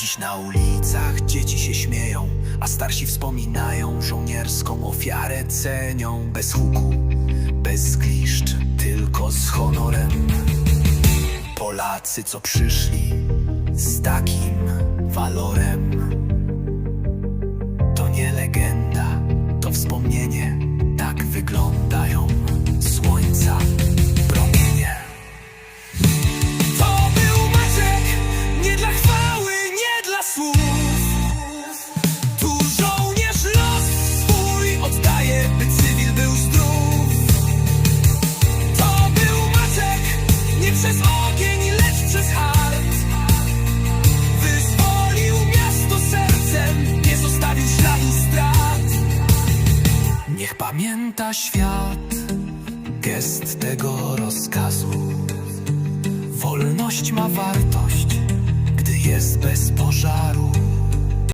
Dziś na ulicach dzieci się śmieją, a starsi wspominają żołnierską ofiarę cenią bez huku, bez kliszcz, tylko z honorem. Polacy, co przyszli z takim walorem, Niech pamięta świat gest tego rozkazu. Wolność ma wartość,